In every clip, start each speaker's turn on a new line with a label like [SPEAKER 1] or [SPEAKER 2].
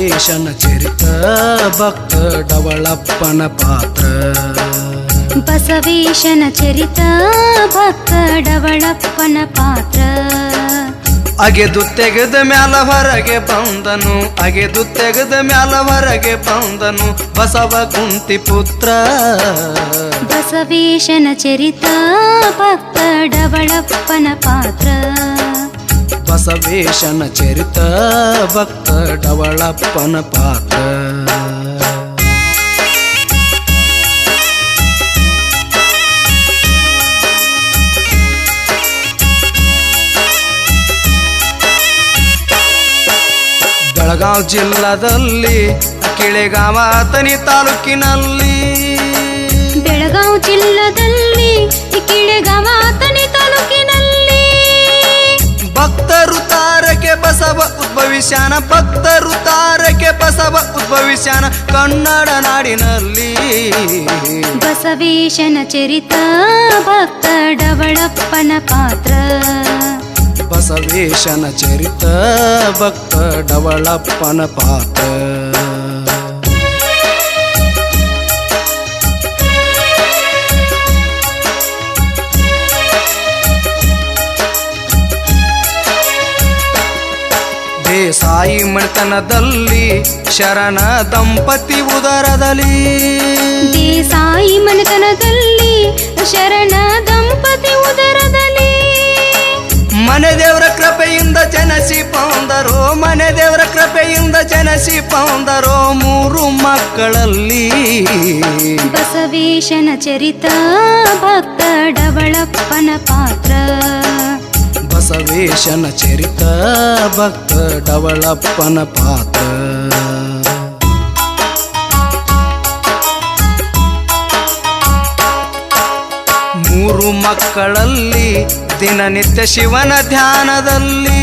[SPEAKER 1] ಬಸವೇಶನ ಚರಿತ ಭಕ್ತ ಡವಳಪ್ಪನ ಪಾತ್ರ.
[SPEAKER 2] ಬಸವೇಶನ ಚರಿತ ಭಕ್ತ ಡವಳಪ್ಪನ ಪಾತ್ರ.
[SPEAKER 1] ಅಗೆದು ತೆಗೆದ ಮ್ಯಾಲ ಹೊರಗೆ ಬಂದನು ಅಗೆದು ತೆಗೆದ ಮ್ಯಾಲ ಹೊರಗೆ ಬಂದನು ಬಸವ ಕುಂತಿ ಪುತ್ರ.
[SPEAKER 2] ಬಸವೇಶನ ಚರಿತ ಭಕ್ತ ಡವಳಪ್ಪನ ಪಾತ್ರ.
[SPEAKER 1] ಬಸವೇಶನ ಚರಿತ ಭಕ್ತ ಡವಳಪ್ಪನ ಪಾತ್ರ ಬೆಳಗಾವ್ ಜಿಲ್ಲಾದಲ್ಲಿ ಕಿಳೆಗಾವ ತನಿ ತಾಲೂಕಿನಲ್ಲಿ
[SPEAKER 2] ಬೆಳಗಾವಿ ಜಿಲ್ಲಾದಲ್ಲಿ ಕಿಳೆಗಾವ
[SPEAKER 1] ಉದ್ಭವಿಸ್ಯಾನ ಭಕ್ತರು ತಾರಕೆ ಬಸವ ಉದ್ಭವಿಸ್ಯಾನ ಕನ್ನಡ ನಾಡಿನಲ್ಲಿ.
[SPEAKER 2] ಬಸವೇಶನ ಚರಿತ ಭಕ್ತ ಡವಳಪ್ಪನ ಪಾತ್ರ.
[SPEAKER 1] ಬಸವೇಶನ ಚರಿತ ಭಕ್ತ ಡವಳಪ್ಪನ ಪಾತ್ರ. ದೇಸಾಯಿ ಮನೆತನದಲ್ಲಿ ಶರಣ ದಂಪತಿ ಉದರದಲ್ಲಿ.
[SPEAKER 2] ದೇಸಾಯಿ ಮನೆತನದಲ್ಲಿ ಶರಣ ದಂಪತಿ ಉದರದಲ್ಲಿ.
[SPEAKER 1] ಮನೆ ದೇವರ ಕೃಪೆಯಿಂದ ಜನಸಿ ಪೌಂದರೋ ಮನೆ ದೇವರ ಕೃಪೆಯಿಂದ ಜನಸಿ ಪೌಂದರೋ ಮೂರು ಮಕ್ಕಳಲ್ಲಿ.
[SPEAKER 2] ಬಸವೇಶನ ಚರಿತ ಭಕ್ತ ಡವಳಪ್ಪನ ಪಾತ್ರ.
[SPEAKER 1] ಬಸವೇಶನ ಚರಿತ ಭಕ್ತ ಡವಳಪ್ಪನ ಪಾತ್ರ. ಮೂರು ಮಕ್ಕಳಲ್ಲಿ ದಿನನಿತ್ಯ ಶಿವನ ಧ್ಯಾನದಲ್ಲಿ.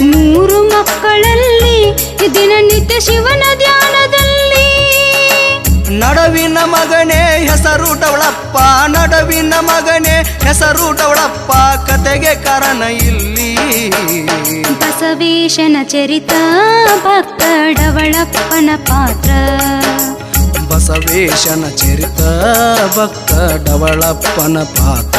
[SPEAKER 2] ಮೂರು ಮಕ್ಕಳಲ್ಲಿ ದಿನನಿತ್ಯ ಶಿವನ ಧ್ಯಾನದಲ್ಲಿ
[SPEAKER 1] ನಡವಿನ ಮಗನೇ ಹೆಸರು ಡವಳಪ್ಪ ನಡವಿನ ಮಗನೇ ಹೆಸರು ಡವಳಪ್ಪ ಕತೆಗೆ ಕಾರಣ ಇಲ್ಲಿ.
[SPEAKER 2] ಬಸವೇಶನ ಚರಿತ ಭಕ್ತ ಡವಳಪ್ಪನ ಪಾತ್ರ.
[SPEAKER 1] ಬಸವೇಶನ ಚರಿತ ಭಕ್ತ ಡವಳಪ್ಪನ ಪಾತ್ರ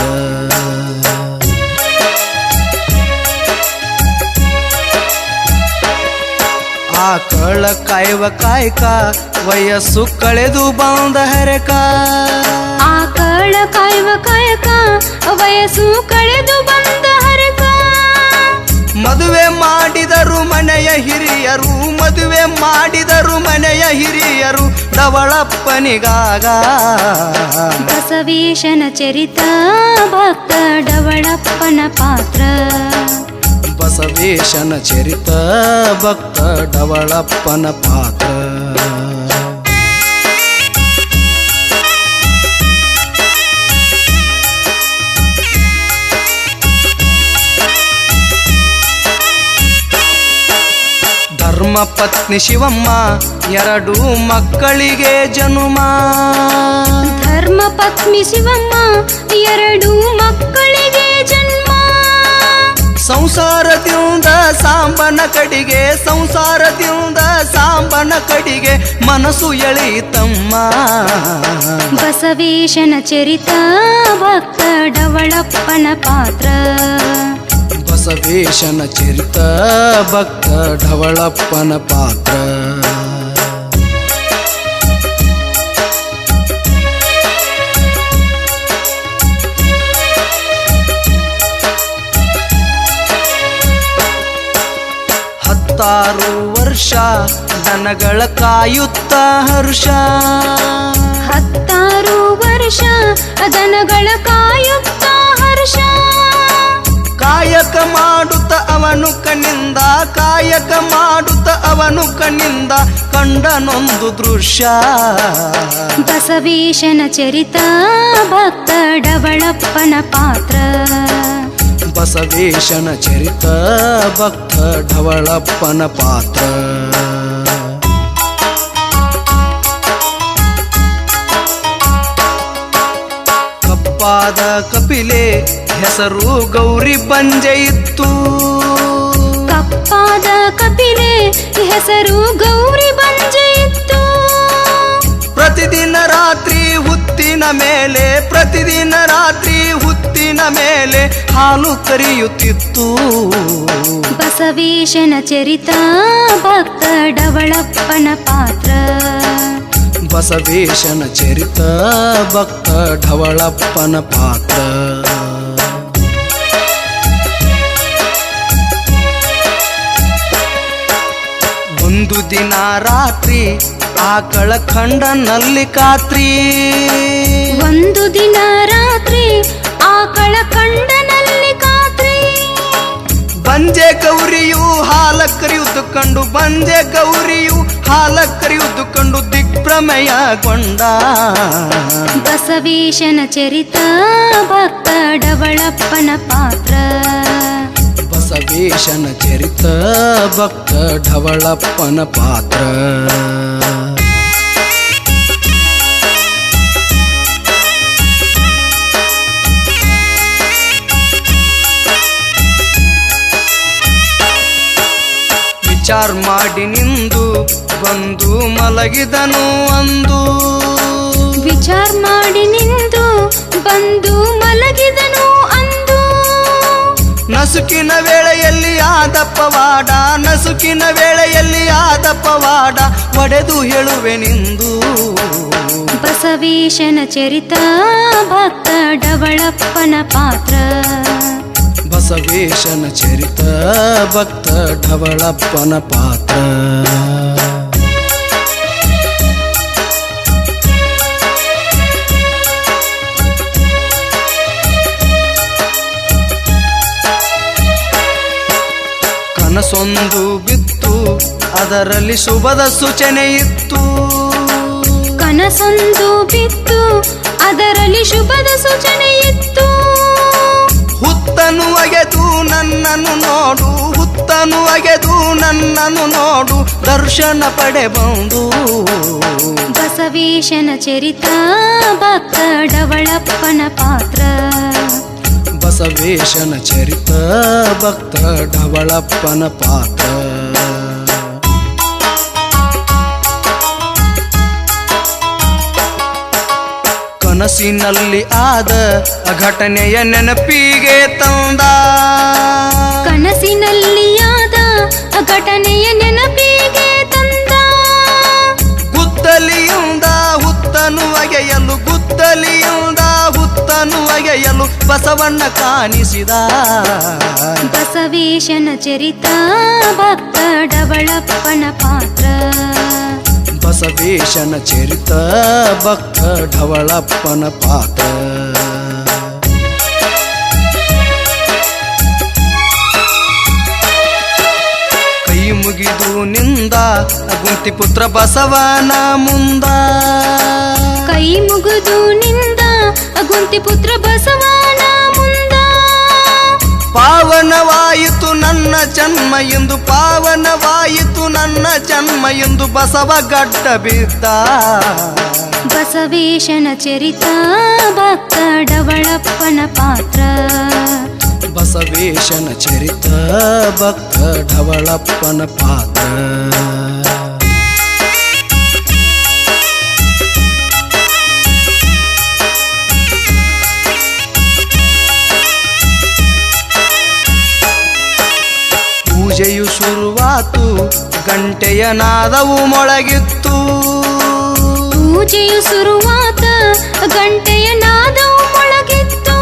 [SPEAKER 1] ಆಕಳ ಕಾಯುವ ಕಾಯಕ ವಯಸ್ಸು ಕಳೆದು ಬಂದ ಹರಕ.
[SPEAKER 2] ಆಕಳ ಕಾಯುವ ಕಾಯಕ ವಯಸ್ಸು ಕಳೆದು ಬಂದ ಹರಕ.
[SPEAKER 1] ಮದುವೆ ಮಾಡಿದರು ಮನೆಯ ಹಿರಿಯರು ಮದುವೆ ಮಾಡಿದರು ಮನೆಯ ಹಿರಿಯರು ಡವಳಪ್ಪನಿಗಾಗ.
[SPEAKER 2] ಬಸವೇಶನ ಚರಿತ ಭಕ್ತ ಡವಳಪ್ಪನ ಪಾತ್ರ.
[SPEAKER 1] ಬಸವೇಶನ ಚರಿತ ಭಕ್ತ ಡವಳಪ್ಪನ ಪಾತ್ರ. ಧರ್ಮ ಪತ್ನಿ ಶಿವಮ್ಮ ಎರಡು ಮಕ್ಕಳಿಗೆ ಜನುಮ.
[SPEAKER 2] ಧರ್ಮ ಪತ್ನಿ ಶಿವಮ್ಮ ಎರಡು ಮಕ್ಕಳಿಗೆ ಜನ್ಮ.
[SPEAKER 1] ಸಂಸಾರದಿಂದ ಸಾಂಬನ ಕಡಿಗೆ ಸಂಸಾರದಿಂದ ಸಾಂಬನ ಕಡಿಗೆ ಮನಸ್ಸು ಎಳೆಯಿತಮ್ಮ.
[SPEAKER 2] ಬಸವೇಶನ ಚರಿತ ಭಕ್ತ ಡವಳಪ್ಪನ ಪಾತ್ರ.
[SPEAKER 1] ಬಸವೇಶನ ಚರಿತ ಭಕ್ತ ಢವಳಪ್ಪನ ಪಾತ್ರ. ಹತ್ತಾರು ವರ್ಷ ದನಗಳ ಕಾಯುತ್ತ ಹರ್ಷ.
[SPEAKER 2] ಹತ್ತಾರು ವರ್ಷ ದನಗಳ ಕಾಯುತ್ತ
[SPEAKER 1] ಕಾಯಕ ಮಾಡುತ್ತ ಅವನು ಕಣ್ಣಿಂದ ಕಾಯಕ ಮಾಡುತ್ತ ಅವನು ಕಣ್ಣಿಂದ ಕಂಡನೊಂದು ದೃಶ್ಯ.
[SPEAKER 2] ಬಸವೇಶನ ಚರಿತ ಭಕ್ತ ಡವಳಪ್ಪನ ಪಾತ್ರ.
[SPEAKER 1] ಬಸವೇಶನ ಚರಿತ ಭಕ್ತ ಢವಳಪ್ಪನ ಪಾತ್ರ. ಕಪ್ಪಾದ ಕಪಿಲೆ ಹೆಸರು ಗೌರಿ ಬಂಜೆ ಇತ್ತು.
[SPEAKER 2] ಕಪ್ಪಾದ ಕಪಿಲೆ ಹೆಸರು ಗೌರಿ ಬಂಜೆ ಇತ್ತು.
[SPEAKER 1] ಪ್ರತಿದಿನ ರಾತ್ರಿ ಹುತ್ತಿನ ಮೇಲೆ ಪ್ರತಿದಿನ ರಾತ್ರಿ ಹುತ್ತಿನ ಮೇಲೆ ಹಾಲು ಕರಿಯುತ್ತಿತ್ತು.
[SPEAKER 2] ಬಸವೇಶನ ಚರಿತ ಭಕ್ತ ಡವಳಪ್ಪನ ಪಾತ್ರ.
[SPEAKER 1] ಬಸವೇಶನ ಚರಿತ ಭಕ್ತ ಢವಳಪ್ಪನ ಪಾತ್ರ. ಒಂದು ದಿನ ರಾತ್ರಿ ಆಕಳ ಕಳಕಂಡನಲ್ಲಿ ಕಾತ್ರಿ.
[SPEAKER 2] ಒಂದು ದಿನ ರಾತ್ರಿ ಆಕಳ ಕಳಕಂಡನಲ್ಲಿ ಕಾತ್ರಿ.
[SPEAKER 1] ಬಂಜೆ ಗೌರಿಯು ಹಾಲ ಕರೆಯುವುದು ಕಂಡು ಬಂಜೆ ಗೌರಿಯು ಹಾಲ ಕರೆಯುವುದು ಕಂಡು ದಿಗ್ಭ್ರಮೆಯಗೊಂಡ.
[SPEAKER 2] ಬಸವೇಶನ ಚರಿತ ಭಕ್ತ ಡವಳಪ್ಪನ ಪಾತ್ರ.
[SPEAKER 1] ಬಸವೇಶನ ಚರಿತ ಭಕ್ತ ಢವಳಪ್ಪನ ಪಾತ್ರ. ವಿಚಾರ ಮಾಡಿ ನಿಂದು, ಬಂದು ಮಲಗಿದನು ಅಂದು.
[SPEAKER 2] ವಿಚಾರ ಮಾಡಿ ನಿಂದು, ಬಂದು ಮಲಗಿದನು
[SPEAKER 1] ನಸುಕಿನ ವೇಳೆಯಲ್ಲಿ ಆದಪ್ಪವಾಡ ಪವಾಡ ನಸುಕಿನ ವೇಳೆಯಲ್ಲಿ ಆದಪ್ಪವಾಡ ಪವಾಡ ಒಡೆದು ಹೇಳುವೆ ನಿಂದು.
[SPEAKER 2] ಬಸವೇಶನ ಚರಿತ ಭಕ್ತ ಡವಳಪ್ಪನ ಪಾತ್ರ.
[SPEAKER 1] ಬಸವೇಶನ ಚರಿತ ಭಕ್ತ ಢವಳಪ್ಪನ ಪಾತ್ರ. ಕನಸೊಂದು ಬಿತ್ತು ಅದರಲ್ಲಿ ಶುಭದ ಸೂಚನೆ ಇತ್ತು.
[SPEAKER 2] ಕನಸೊಂದು ಬಿತ್ತು ಅದರಲ್ಲಿ ಶುಭದ ಸೂಚನೆ ಇತ್ತು.
[SPEAKER 1] ಹುತ್ತನು ಅಗೆದು ನನ್ನನ್ನು ನೋಡು ಹುತ್ತನು ಅಗೆದು ನನ್ನನ್ನು ನೋಡು ದರ್ಶನ ಪಡೆಬಹುದು
[SPEAKER 2] ಬಸವೇಶನ ಚರಿತ ಭಕ್ತ ಡವಳಪ್ಪನ ಪಾತ್ರ.
[SPEAKER 1] ಬಸವೇಶನ ಚರಿತ ಭಕ್ತ ಡವಳಪ್ಪನ ಪಾತ್ರ. ಕನಸಿನಲ್ಲಿ ಆದ ಅಘಟನೆಯ ನೆನಪಿಗೆ ತಂದ.
[SPEAKER 2] ಕನಸಿನಲ್ಲಿ ಆದ ಅಘಟನೆಯ ನೆನಪಿಗೆ ತಂದ.
[SPEAKER 1] ಗುತ್ತಲಿಯುಂದ ಹುತ್ತನು ಅಗೆಯಲು ಗುದ್ದಲಿಯಿಂದ ಹುತ್ತನು ಅಗೆಯಲು ಬಸವಣ್ಣ ಕಾಣಿಸಿದ
[SPEAKER 2] ಬಸವೇಶನ ಚರಿತ ಭಕ್ತ ಡವಳಪ್ಪನ ಪಾತ್ರ
[SPEAKER 1] ಬಸವೇಶನ ಚರಿತ ಭಕ್ತ ಢವಳಪ್ಪನ ಪಾತ್ರ ಕೈ ಮುಗಿದು ನಿಂದ ಗುಂತಿ ಪುತ್ರ ಬಸವನ ಮುಂದ
[SPEAKER 2] ಕೈ ಮುಗಿದು ನಿಂದ ಗುಂತಿ ಪುತ್ರ ಬಸವನ ಮುಂದ.
[SPEAKER 1] ಪಾವನವಾಯಿತು ನನ್ನ ಜನ್ಮ ಎಂದು ಪಾವನವಾಯಿತು ನನ್ನ ಜನ್ಮ ಎಂದು ಬಸವ ಗಡ್ಡ ಬಿದ್ದ
[SPEAKER 2] ಬಸವೇಶನ ಚರಿತ ಭಕ್ತ ಡವಳಪ್ಪನ ಪಾತ್ರ.
[SPEAKER 1] ಬಸವೇಶನ ಚರಿತ ಭಕ್ತ ಢವಳಪ್ಪನ ಪಾತ್ರ. ಗಂಟೆಯ ನಾದವು ಮೊಳಗಿತ್ತು.
[SPEAKER 2] ಪೂಜೆಯು ಶುರುವಾದ ಗಂಟೆಯ ನಾದವು ಮೊಳಗಿತ್ತು.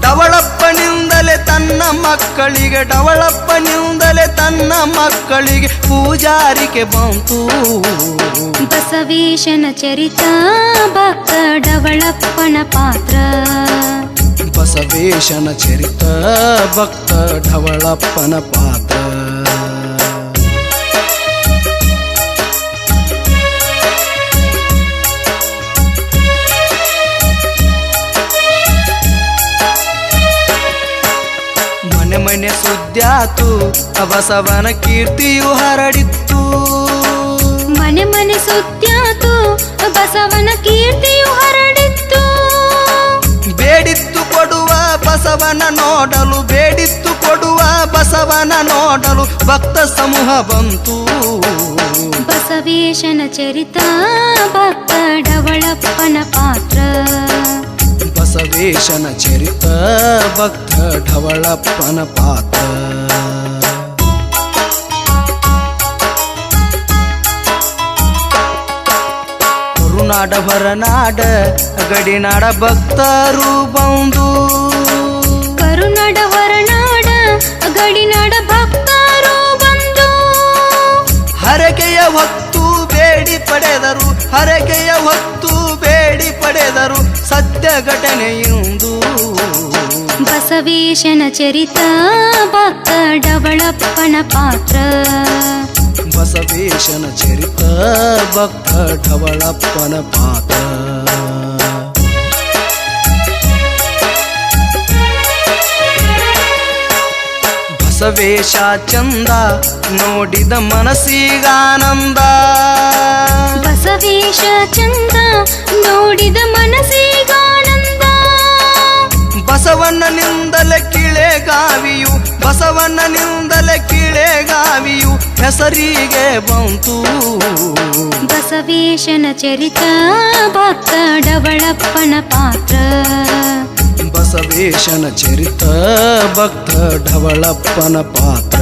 [SPEAKER 1] ಡವಳಪ್ಪನಿಂದಲೇ ತನ್ನ ಮಕ್ಕಳಿಗೆ ಡವಳಪ್ಪನಿಂದಲೇ ತನ್ನ ಮಕ್ಕಳಿಗೆ ಪೂಜಾರಿಕೆ ಬಂತು.
[SPEAKER 2] ಬಸವೇಶನ ಚರಿತ ಭಕ್ತ ಡವಳಪ್ಪನ ಪಾತ್ರ.
[SPEAKER 1] ಬಸವೇಶನ ಚರಿತ ಭಕ್ತ ಢವಳಪ್ಪನ ಪಾತ್ರ. ಸುದ್ಯಾತು ಬಸವನ ಕೀರ್ತಿಯು ಹರಡಿತ್ತು.
[SPEAKER 2] ಮನೆ ಮನೆ ಸುತ್ತಾತು ಬಸವನ ಕೀರ್ತಿಯು ಹರಡಿತ್ತು.
[SPEAKER 1] ಬೇಡಿತ್ತು ಕೊಡುವ ಬಸವನ ನೋಡಲು ಬೇಡಿತ್ತು ಕೊಡುವ ಬಸವನ ನೋಡಲು ಭಕ್ತ ಸಮೂಹ ಬಂತು.
[SPEAKER 2] ಬಸವೇಶನ ಚರಿತ ಭಕ್ತ ಡವಳಪ್ಪನ ಪಾತ್ರ.
[SPEAKER 1] ಬಸವೇಶನ ಚರಿತ ಭಕ್ತ ಢವಳಪ್ಪನ ಪಾತ್ರ. ಹೊರನಾಡ ಗಡಿನಾಡ ಭಕ್ತರು ಬಂದು.
[SPEAKER 2] ಕರುನಾಡ ಹೊರನಾಡ ಗಡಿನಾಡ ಭಕ್ತರು ಬಂದು.
[SPEAKER 1] ಹರಕೆಯ ಹೊತ್ತು ಬೇಡಿ ಪಡೆದರು ಹರಕೆಯ ಹೊತ್ತು ಬೇಡಿ ಪಡೆದರು ಸತ್ಯ ಘಟನೆಯೊಂದು.
[SPEAKER 2] ಬಸವೇಶನ ಚರಿತ ಭಕ್ತ ಡಬಳಪ್ಪನ ಪಾತ್ರ.
[SPEAKER 1] ಬಸವೇಶನ ಚರಿತ ಭಕ್ತ ಢವಳಪ್ಪನ ಪಾತ್ರ ಬಸವೇಶ ಚಂದ ನೋಡಿದ ಮನಸ್ಸಿಗಾನಂದ
[SPEAKER 2] ಬಸವೇಶ ಚಂದ ನೋಡಿದ ಮನಸ್ಸಿಗಾನಂದ
[SPEAKER 1] ಬಸವಣ್ಣನಿಂದಲೇ ಕಿಳೆಗಾವಿಯು ಬಸವಣ್ಣನಿಂದಲೇ ಕಿಳೆಗಾವಿಯು ಹೆಸರಿಗೆ ಬಂತು.
[SPEAKER 2] ಬಸವೇಶನ ಚರಿತ ಭಕ್ತ ಡವಳಪ್ಪನ ಪಾತ್ರ.
[SPEAKER 1] ಬಸವೇಶನ ಚರಿತ ಭಕ್ತ ಢವಳಪ್ಪನ ಪಾತ್ರ.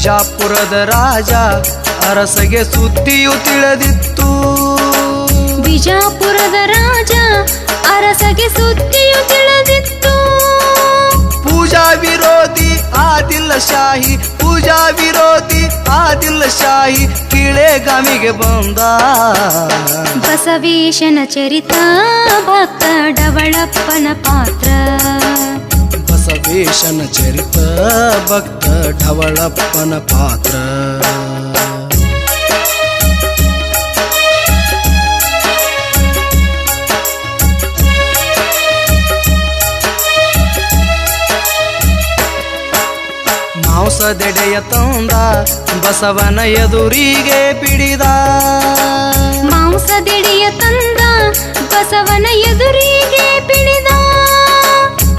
[SPEAKER 1] ವಿಜಾಪುರದ ರಾಜ ಅರಸಗೆ ಸುದ್ದಿಯು ತಿಳಿದಿತ್ತು.
[SPEAKER 2] ಬಿಜಾಪುರದ ರಾಜ ಅರಸಗೆ ಸುದ್ದಿಯು ತಿಳಿದಿತ್ತು.
[SPEAKER 1] ಪೂಜಾ ವಿರೋಧಿ ಆದಿಲ್ಲ ಶಾಹಿ ಪೂಜಾ ವಿರೋಧಿ ಆದಿಲ್ಲ ಶಾಹಿ ಕಿಳೆಗಾಮಿಗೆ ಬಂದ.
[SPEAKER 2] ಬಸವೇಶನ ಚರಿತ ಭಕ್ತ ಡವಳಪ್ಪನ ಪಾತ್ರ.
[SPEAKER 1] ಬಸವೇಶನ ಚರಿತ ಭಕ್ತ ಢವಳಪ್ಪನ ಪಾತ್ರ. ಮಾಂಸದೆಡೆಯ ತಂದ ಬಸವನ ಎದುರಿಗೆ ಪಿಡಿದ.
[SPEAKER 2] ಮಾಂಸದೆಡೆಯ ತಂದ ಬಸವನ ಎದುರಿಗೆ ಪಿಡಿದ.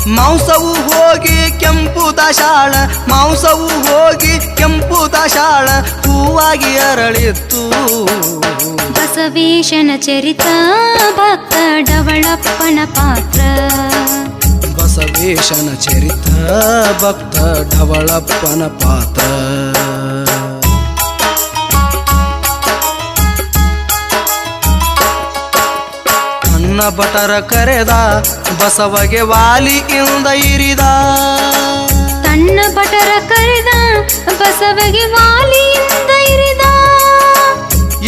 [SPEAKER 1] ಮಾಂಸವು ಹೋಗಿ ಕೆಂಪು ದಶಾಳ ಮಾಂಸವು ಹೋಗಿ ಕೆಂಪು ದಶಾಳ ಹೂವಾಗಿ ಅರಳಿತ್ತು.
[SPEAKER 2] ಬಸವೇಶನ ಚರಿತ ಭಕ್ತ ಡವಳಪ್ಪನ ಪಾತ್ರ.
[SPEAKER 1] ಬಸವೇಶನ ಚರಿತ ಭಕ್ತ ಡವಳಪ್ಪನ ಪಾತ್ರ. ಅನ್ನ ಬಟರ ಕರೆದ ಬಸವಗೆ ವಾಲಿಯಿಂದ ಇರಿದ.
[SPEAKER 2] ತನ್ನ ಪಟರ ಕರೆದ ಬಸವಗೆ ವಾಲಿಯಿಂದ ಇರಿದ.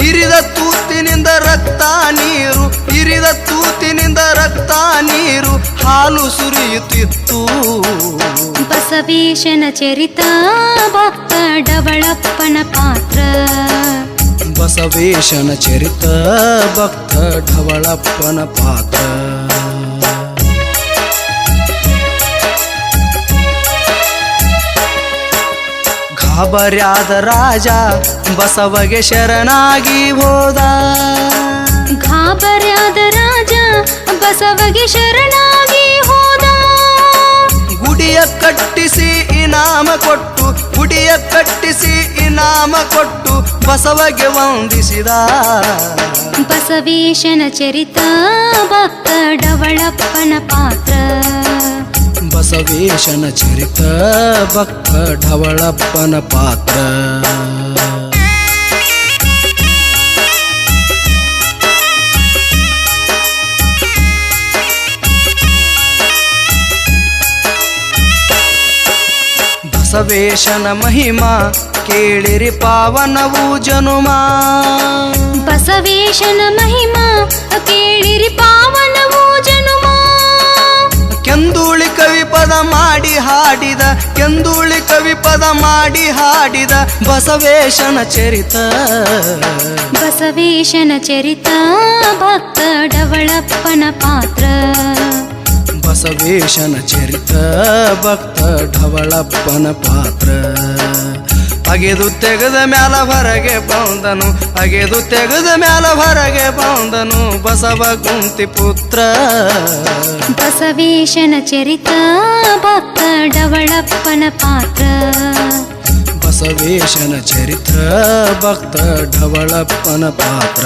[SPEAKER 1] ಇರಿದ ತೂತಿನಿಂದ ರಕ್ತ ನೀರು ಇರಿದ ತೂತಿನಿಂದ ರಕ್ತ ನೀರು ಹಾಲು ಸುರಿಯುತ್ತಿತ್ತು.
[SPEAKER 2] ಬಸವೇಶನ ಚರಿತ ಭಕ್ತ ಡಬಳಪ್ಪನ ಪಾತ್ರ.
[SPEAKER 1] ಬಸವೇಶನ ಚರಿತ ಭಕ್ತ ಢವಳಪ್ಪನ ಪಾತ್ರ. ಗಾಬರ್ಯಾದ ರಾಜ ಬಸವಗೆ ಶರಣಾಗಿ ಹೋದ.
[SPEAKER 2] ಗಾಬರ್ಯಾದ ರಾಜ ಬಸವಗೆ ಶರಣಾಗಿ ಹೋದ.
[SPEAKER 1] ಗುಡಿಯ ಕಟ್ಟಿಸಿ ಇನಾಮ ಕೊಟ್ಟು ಗುಡಿಯ ಕಟ್ಟಿಸಿ ಇನಾಮ ಕೊಟ್ಟು ಬಸವಗೆ ವಂದಿಸಿದ.
[SPEAKER 2] ಬಸವೇಶನ ಚರಿತ ಭಕ್ತ ಡವಳಪ್ಪನ ಪಾತ್ರ.
[SPEAKER 1] ಬಸವೇಶನ ಚರಿತ ಭಕ್ತ ಢವಳಪ್ಪನ ಪಾತ್ರ ಬಸವೇಶನ ಮಹಿಮಾ ಕೇಳಿರಿ ಪಾವನವು ಜನುಮ
[SPEAKER 2] ಬಸವೇಶನ ಮಹಿಮಾ ಕೇಳಿರಿ ಪಾವನವು ಜನುಮ
[SPEAKER 1] ಕೆಂದೂಳಿ ಕವಿ ಪದ ಮಾಡಿ ಹಾಡಿದ ಕೆಂದೂಳಿ ಕವಿ ಪದ ಮಾಡಿ ಹಾಡಿದ ಬಸವೇಶನ ಚರಿತ.
[SPEAKER 2] ಬಸವೇಶನ ಚರಿತ ಭಕ್ತ ಡವಳಪ್ಪನ ಪಾತ್ರ.
[SPEAKER 1] ಬಸವೇಶನ ಚರಿತ ಭಕ್ತ ಡವಳಪ್ಪನ ಪಾತ್ರ. ಅಗೆದು ತೆಗೆದ ಮ್ಯಾಲ ಹೊರಗೆ ಬಂದನು ಅಗೆದು ತೆಗೆದ ಮ್ಯಾಲ ಹೊರಗೆ ಬಂದನು ಬಸವ ಕುಂತಿ ಪುತ್ರ.
[SPEAKER 2] ಬಸವೇಶನ ಚರಿತ ಭಕ್ತ ಡವಳಪ್ಪನ ಪಾತ್ರ.
[SPEAKER 1] ಬಸವೇಶನ ಚರಿತ್ರ ಭಕ್ತ ಡವಳಪ್ಪನ ಪಾತ್ರ.